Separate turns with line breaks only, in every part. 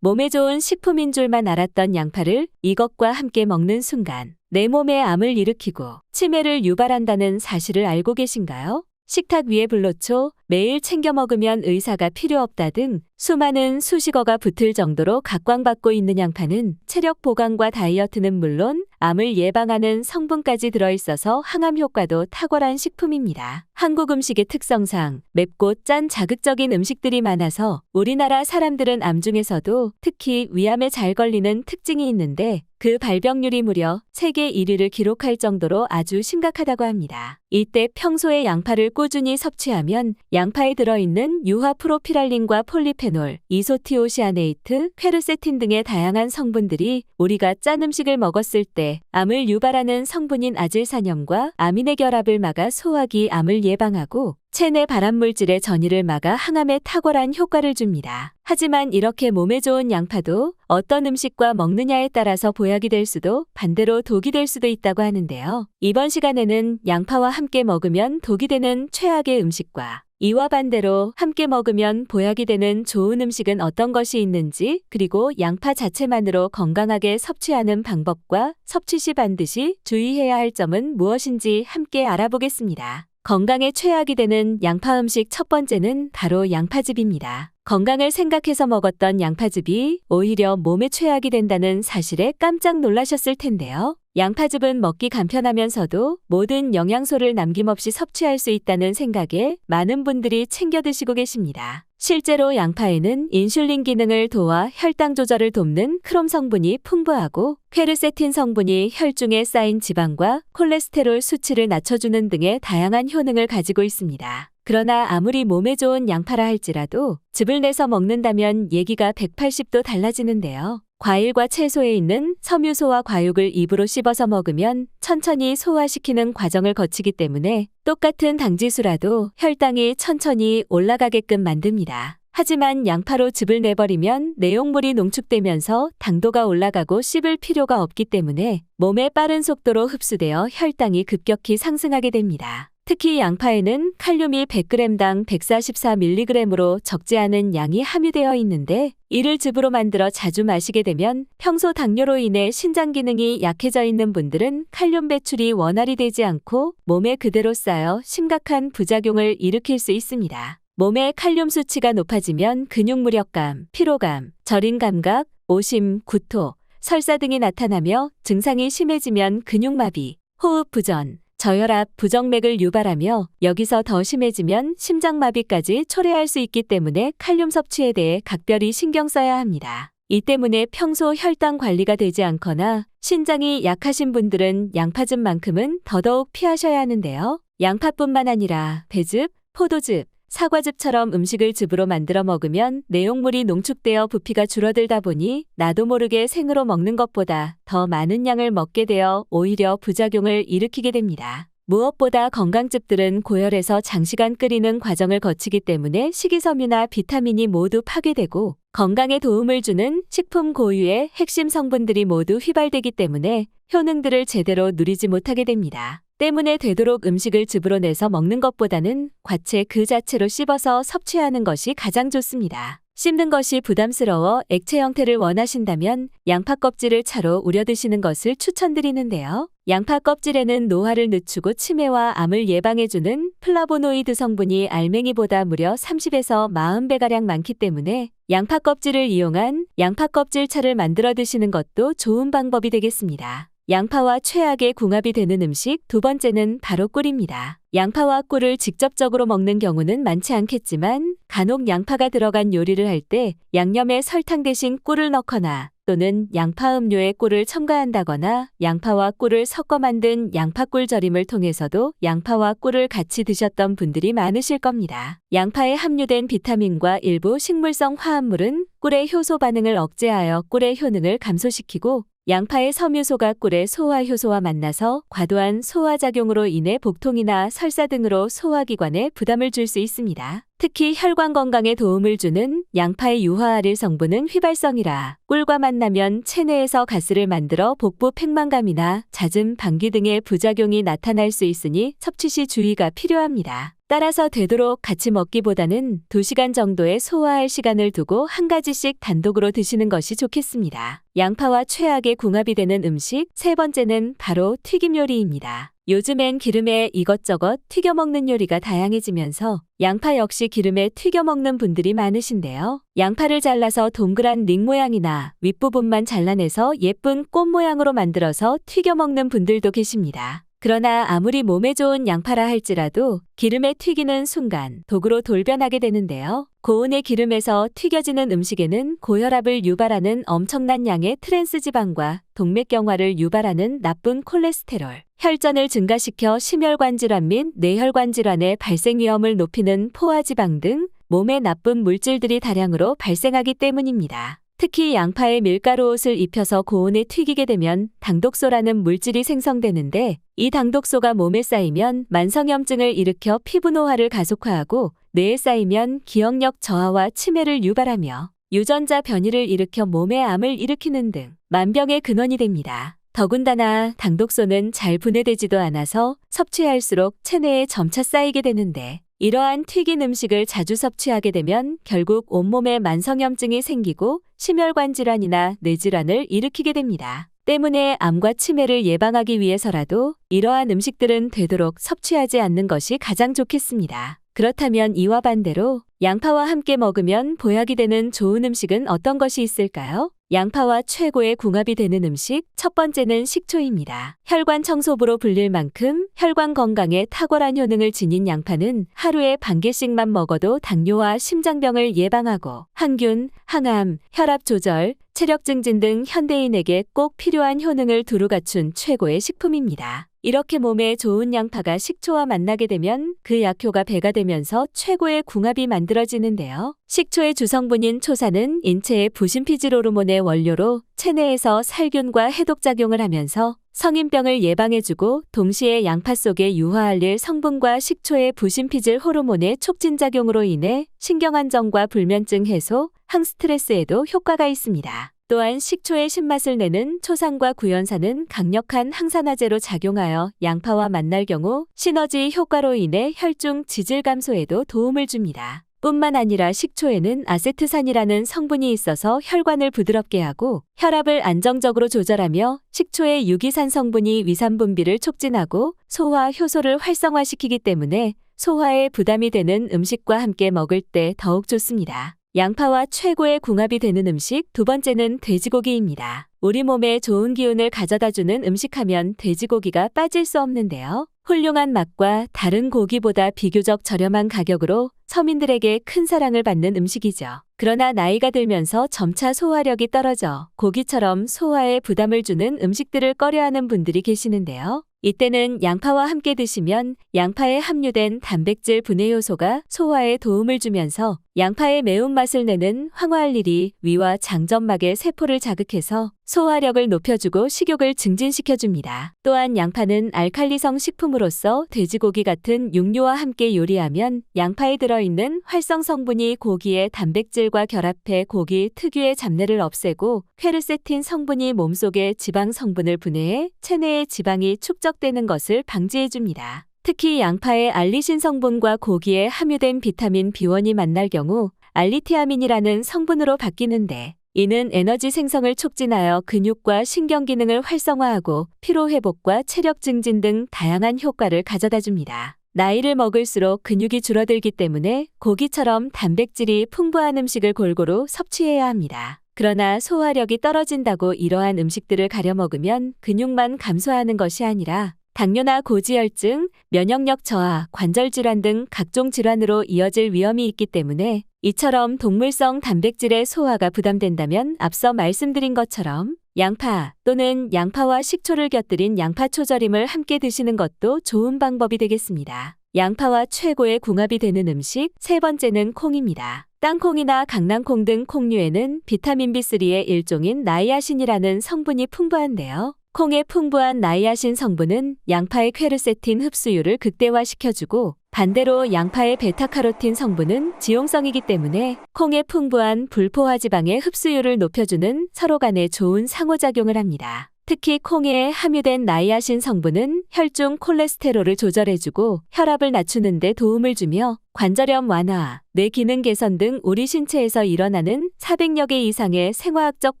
몸에 좋은 식품인 줄만 알았던 양파를 이것과 함께 먹는 순간 내 몸에 암을 일으키고 치매를 유발한다는 사실을 알고 계신가요? 식탁 위에 불로초 매일 챙겨 먹으면 의사가 필요 없다 등 수많은 수식어가 붙을 정도로 각광받고 있는 양파는 체력 보강과 다이어트는 물론 암을 예방하는 성분까지 들어있어서 항암 효과도 탁월한 식품입니다. 한국 음식의 특성상 맵고 짠 자극적인 음식들이 많아서 우리나라 사람들은 암 중에서도 특히 위암에 잘 걸리는 특징이 있는데 그 발병률이 무려 세계 1위를 기록할 정도로 아주 심각하다고 합니다. 이때 평소에 양파를 꾸준히 섭취하면 양파에 들어있는 유화 프로피랄린과 폴리페놀, 이소티오시아네이트, 퀘르세틴 등의 다양한 성분들이 우리가 짠 음식을 먹었을 때 암을 유발하는 성분인 아질산염과 아민의 결합을 막아 소화기 암을 예방하고 체내 발암물질의 전이를 막아 항암에 탁월한 효과를 줍니다. 하지만 이렇게 몸에 좋은 양파도 어떤 음식과 먹느냐에 따라서 보약이 될 수도 반대로 독이 될 수도 있다고 하는데요. 이번 시간에는 양파와 함께 먹으면 독이 되는 최악의 음식과 이와 반대로 함께 먹으면 보약이 되는 좋은 음식은 어떤 것이 있는지 그리고 양파 자체만으로 건강하게 섭취하는 방법과 섭취 시 반드시 주의해야 할 점은 무엇인지 함께 알아보겠습니다. 건강에 최악이 되는 양파 음식 첫 번째는 바로 양파즙입니다. 건강을 생각해서 먹었던 양파즙이 오히려 몸에 최악이 된다는 사실에 깜짝 놀라셨을 텐데요. 양파즙은 먹기 간편하면서도 모든 영양소를 남김없이 섭취할 수 있다는 생각에 많은 분들이 챙겨 드시고 계십니다. 실제로 양파에는 인슐린 기능을 도와 혈당 조절을 돕는 크롬 성분이 풍부하고 퀘르세틴 성분이 혈중에 쌓인 지방과 콜레스테롤 수치를 낮춰주는 등의 다양한 효능을 가지고 있습니다. 그러나 아무리 몸에 좋은 양파라 할지라도 즙을 내서 먹는다면 얘기가 180도 달라지는데요. 과일과 채소에 있는 섬유소와 과육을 입으로 씹어서 먹으면 천천히 소화시키는 과정을 거치기 때문에 똑같은 당지수라도 혈당이 천천히 올라가게끔 만듭니다. 하지만 양파로 즙을 내버리면 내용물이 농축되면서 당도가 올라가고 씹을 필요가 없기 때문에 몸에 빠른 속도로 흡수되어 혈당이 급격히 상승하게 됩니다. 특히 양파에는 칼륨이 100g당 144mg으로 적지 않은 양이 함유되어 있는데 이를 즙으로 만들어 자주 마시게 되면 평소 당뇨로 인해 신장 기능이 약해져 있는 분들은 칼륨 배출이 원활히 되지 않고 몸에 그대로 쌓여 심각한 부작용을 일으킬 수 있습니다. 몸의 칼륨 수치가 높아지면 근육 무력감, 피로감, 저린 감각, 오심, 구토, 설사 등이 나타나며 증상이 심해지면 근육마비, 호흡 부전, 저혈압, 부정맥을 유발하며 여기서 더 심해지면 심장마비까지 초래할 수 있기 때문에 칼륨 섭취에 대해 각별히 신경 써야 합니다. 이 때문에 평소 혈당 관리가 되지 않거나 신장이 약하신 분들은 양파즙만큼은 더더욱 피하셔야 하는데요. 양파뿐만 아니라 배즙, 포도즙, 사과즙처럼 음식을 즙으로 만들어 먹으면 내용물이 농축되어 부피가 줄어들다 보니 나도 모르게 생으로 먹는 것보다 더 많은 양을 먹게 되어 오히려 부작용을 일으키게 됩니다. 무엇보다 건강즙들은 고열에서 장시간 끓이는 과정을 거치기 때문에 식이섬유나 비타민이 모두 파괴되고 건강에 도움을 주는 식품 고유의 핵심 성분들이 모두 휘발되기 때문에 효능들을 제대로 누리지 못하게 됩니다. 때문에 되도록 음식을 즙으로 내서 먹는 것보다는 과채 그 자체로 씹어서 섭취하는 것이 가장 좋습니다. 씹는 것이 부담스러워 액체 형태를 원하신다면 양파 껍질을 차로 우려 드시는 것을 추천드리는데요. 양파 껍질에는 노화를 늦추고 치매와 암을 예방해주는 플라보노이드 성분이 알맹이보다 무려 30에서 40배가량 많기 때문에 양파 껍질을 이용한 양파 껍질 차를 만들어 드시는 것도 좋은 방법이 되겠습니다. 양파와 최악의 궁합이 되는 음식 두 번째는 바로 꿀입니다. 양파와 꿀을 직접적으로 먹는 경우는 많지 않겠지만 간혹 양파가 들어간 요리를 할 때 양념에 설탕 대신 꿀을 넣거나 또는 양파 음료에 꿀을 첨가한다거나 양파와 꿀을 섞어 만든 양파꿀 절임을 통해서도 양파와 꿀을 같이 드셨던 분들이 많으실 겁니다. 양파에 함유된 비타민과 일부 식물성 화합물은 꿀의 효소 반응을 억제하여 꿀의 효능을 감소시키고 양파의 섬유소가 꿀의 소화효소와 만나서 과도한 소화작용으로 인해 복통이나 설사 등으로 소화기관에 부담을 줄 수 있습니다. 특히 혈관 건강에 도움을 주는 양파의 유화아릴 성분은 휘발성이라 꿀과 만나면 체내에서 가스를 만들어 복부 팽만감이나 잦은 방귀 등의 부작용이 나타날 수 있으니 섭취 시 주의가 필요합니다. 따라서 되도록 같이 먹기보다는 2시간 정도의 소화할 시간을 두고 한 가지씩 단독으로 드시는 것이 좋겠습니다. 양파와 최악의 궁합이 되는 음식 세 번째는 바로 튀김 요리입니다. 요즘엔 기름에 이것저것 튀겨 먹는 요리가 다양해지면서 양파 역시 기름에 튀겨 먹는 분들이 많으신데요. 양파를 잘라서 동그란 링 모양이나 윗부분만 잘라내서 예쁜 꽃 모양으로 만들어서 튀겨 먹는 분들도 계십니다. 그러나 아무리 몸에 좋은 양파라 할지라도 기름에 튀기는 순간 독으로 돌변하게 되는데요. 고온의 기름에서 튀겨지는 음식에는 고혈압을 유발하는 엄청난 양의 트랜스 지방과 동맥경화를 유발하는 나쁜 콜레스테롤, 혈전을 증가시켜 심혈관 질환 및 뇌혈관 질환의 발생 위험을 높이는 포화지방 등 몸에 나쁜 물질들이 다량으로 발생하기 때문입니다. 특히 양파에 밀가루 옷을 입혀서 고온에 튀기게 되면 당독소라는 물질이 생성되는데 이 당독소가 몸에 쌓이면 만성염증을 일으켜 피부 노화를 가속화하고 뇌에 쌓이면 기억력 저하와 치매를 유발하며 유전자 변이를 일으켜 몸에 암을 일으키는 등 만병의 근원이 됩니다. 더군다나 당독소는 잘 분해되지도 않아서 섭취할수록 체내에 점차 쌓이게 되는데 이러한 튀긴 음식을 자주 섭취하게 되면 결국 온몸에 만성염증이 생기고 심혈관 질환이나 뇌질환을 일으키게 됩니다. 때문에 암과 치매를 예방하기 위해서라도 이러한 음식들은 되도록 섭취하지 않는 것이 가장 좋겠습니다. 그렇다면 이와 반대로 양파와 함께 먹으면 보약이 되는 좋은 음식은 어떤 것이 있을까요? 양파와 최고의 궁합이 되는 음식 첫 번째는 식초입니다. 혈관 청소부로 불릴 만큼 혈관 건강에 탁월한 효능을 지닌 양파는 하루에 반 개씩만 먹어도 당뇨와 심장병을 예방하고 항균, 항암, 혈압 조절, 체력 증진 등 현대인에게 꼭 필요한 효능을 두루 갖춘 최고의 식품입니다. 이렇게 몸에 좋은 양파가 식초와 만나게 되면 그 약효가 배가 되면서 최고의 궁합이 만들어지는데요. 식초의 주성분인 초산은 인체의 부신피질 호르몬의 원료로 체내에서 살균과 해독작용을 하면서 성인병을 예방해주고 동시에 양파 속에 유화알릴 성분과 식초의 부신피질 호르몬의 촉진작용으로 인해 신경안정과 불면증 해소, 항스트레스에도 효과가 있습니다. 또한 식초의 신맛을 내는 초산과 구연산은 강력한 항산화제로 작용하여 양파와 만날 경우 시너지 효과로 인해 혈중 지질 감소에도 도움을 줍니다. 뿐만 아니라 식초에는 아세트산이라는 성분이 있어서 혈관을 부드럽게 하고 혈압을 안정적으로 조절하며 식초의 유기산 성분이 위산 분비를 촉진하고 소화 효소를 활성화시키기 때문에 소화에 부담이 되는 음식과 함께 먹을 때 더욱 좋습니다. 양파와 최고의 궁합이 되는 음식 두 번째는 돼지고기입니다. 우리 몸에 좋은 기운을 가져다 주는 음식하면 돼지고기가 빠질 수 없는데요. 훌륭한 맛과 다른 고기보다 비교적 저렴한 가격으로 서민들에게 큰 사랑을 받는 음식이죠. 그러나 나이가 들면서 점차 소화력이 떨어져 고기처럼 소화에 부담을 주는 음식들을 꺼려하는 분들이 계시는데요. 이때는 양파와 함께 드시면 양파에 함유된 단백질 분해 요소가 소화에 도움을 주면서 양파의 매운맛을 내는 황화알릴이 위와 장점막의 세포를 자극해서 소화력을 높여주고 식욕을 증진시켜줍니다. 또한 양파는 알칼리성 식품으로서 돼지고기 같은 육류와 함께 요리하면 양파에 들어있는 활성 성분이 고기의 단백질과 결합해 고기 특유의 잡내를 없애고 퀘르세틴 성분이 몸속의 지방 성분을 분해해 체내의 지방이 축적되는 것을 방지해줍니다. 특히 양파의 알리신 성분과 고기에 함유된 비타민 B1이 만날 경우 알리티아민이라는 성분으로 바뀌는데 이는 에너지 생성을 촉진하여 근육과 신경 기능을 활성화하고 피로 회복과 체력 증진 등 다양한 효과를 가져다 줍니다. 나이를 먹을수록 근육이 줄어들기 때문에 고기처럼 단백질이 풍부한 음식을 골고루 섭취해야 합니다. 그러나 소화력이 떨어진다고 이러한 음식들을 가려 먹으면 근육만 감소하는 것이 아니라 당뇨나 고지혈증, 면역력 저하, 관절 질환 등 각종 질환으로 이어질 위험이 있기 때문에 이처럼 동물성 단백질의 소화가 부담된다면 앞서 말씀드린 것처럼 양파 또는 양파와 식초를 곁들인 양파 초절임을 함께 드시는 것도 좋은 방법이 되겠습니다. 양파와 최고의 궁합이 되는 음식 세 번째는 콩입니다. 땅콩이나 강낭콩 등 콩류에는 비타민 B3의 일종인 나이아신이라는 성분이 풍부한데요. 콩의 풍부한 나이아신 성분은 양파의 퀘르세틴 흡수율을 극대화시켜주고 반대로 양파의 베타카로틴 성분은 지용성이기 때문에 콩의 풍부한 불포화 지방의 흡수율을 높여주는 서로 간에 좋은 상호작용을 합니다. 특히 콩에 함유된 나이아신 성분은 혈중 콜레스테롤을 조절해주고 혈압을 낮추는 데 도움을 주며 관절염 완화, 뇌 기능 개선 등 우리 신체에서 일어나는 400여 개 이상의 생화학적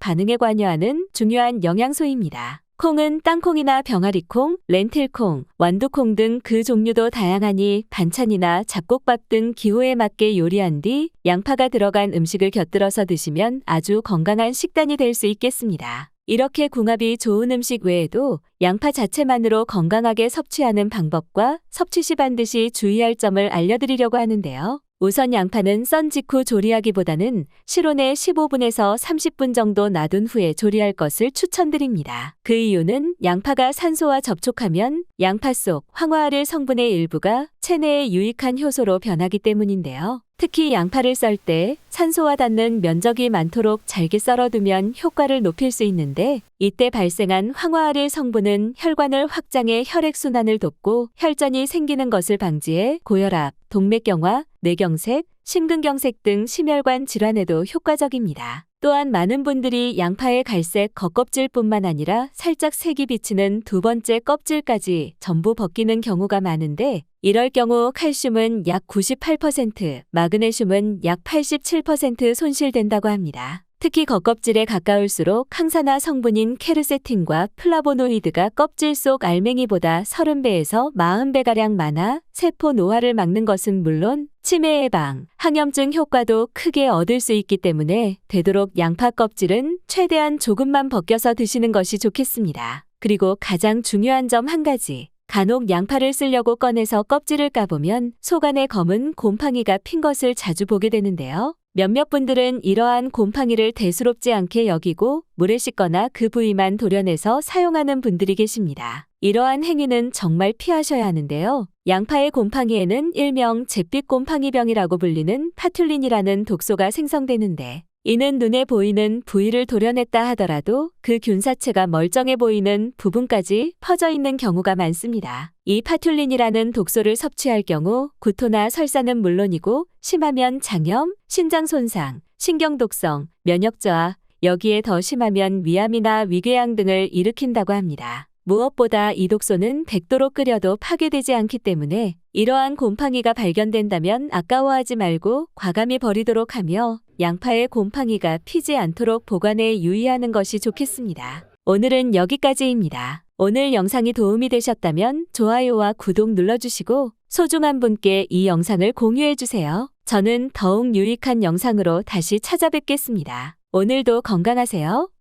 반응에 관여하는 중요한 영양소입니다. 콩은 땅콩이나 병아리콩, 렌틸콩, 완두콩 등 그 종류도 다양하니 반찬이나 잡곡밥 등 기호에 맞게 요리한 뒤 양파가 들어간 음식을 곁들여서 드시면 아주 건강한 식단이 될 수 있겠습니다. 이렇게 궁합이 좋은 음식 외에도 양파 자체만으로 건강하게 섭취하는 방법과 섭취 시 반드시 주의할 점을 알려드리려고 하는데요. 우선 양파는 썬 직후 조리하기보다는 실온에 15분에서 30분 정도 놔둔 후에 조리할 것을 추천드립니다. 그 이유는 양파가 산소와 접촉하면 양파 속 황화아릴 성분의 일부가 체내에 유익한 효소로 변하기 때문인데요. 특히 양파를 썰 때 산소와 닿는 면적이 많도록 잘게 썰어두면 효과를 높일 수 있는데 이때 발생한 황화아릴 성분은 혈관을 확장해 혈액순환을 돕고 혈전이 생기는 것을 방지해 고혈압, 동맥경화, 뇌경색, 심근경색 등 심혈관 질환에도 효과적입니다. 또한 많은 분들이 양파의 갈색 겉껍질뿐만 아니라 살짝 색이 비치는 두 번째 껍질까지 전부 벗기는 경우가 많은데 이럴 경우 칼슘은 약 98%, 마그네슘은 약 87% 손실된다고 합니다. 특히 겉껍질에 가까울수록 항산화 성분인 케르세틴과 플라보노이드가 껍질 속 알맹이보다 30배에서 40배가량 많아 세포 노화를 막는 것은 물론 치매 예방, 항염증 효과도 크게 얻을 수 있기 때문에 되도록 양파 껍질은 최대한 조금만 벗겨서 드시는 것이 좋겠습니다. 그리고 가장 중요한 점 한 가지. 간혹 양파를 쓰려고 꺼내서 껍질을 까보면 속 안에 검은 곰팡이가 핀 것을 자주 보게 되는데요. 몇몇 분들은 이러한 곰팡이를 대수롭지 않게 여기고 물에 씻거나 그 부위만 도려내서 사용하는 분들이 계십니다. 이러한 행위는 정말 피하셔야 하는데요. 양파의 곰팡이에는 일명 잿빛 곰팡이병이라고 불리는 파툴린이라는 독소가 생성되는데 이는 눈에 보이는 부위를 도려냈다 하더라도 그 균사체가 멀쩡해 보이는 부분까지 퍼져 있는 경우가 많습니다. 이 파툴린이라는 독소를 섭취할 경우 구토나 설사는 물론이고 심하면 장염, 신장 손상, 신경 독성, 면역 저하, 여기에 더 심하면 위암이나 위궤양 등을 일으킨다고 합니다. 무엇보다 이 독소는 100도로 끓여도 파괴되지 않기 때문에 이러한 곰팡이가 발견된다면 아까워하지 말고 과감히 버리도록 하며 양파의 곰팡이가 피지 않도록 보관에 유의하는 것이 좋겠습니다. 오늘은 여기까지입니다. 오늘 영상이 도움이 되셨다면 좋아요와 구독 눌러주시고 소중한 분께 이 영상을 공유해주세요. 저는 더욱 유익한 영상으로 다시 찾아뵙겠습니다. 오늘도 건강하세요.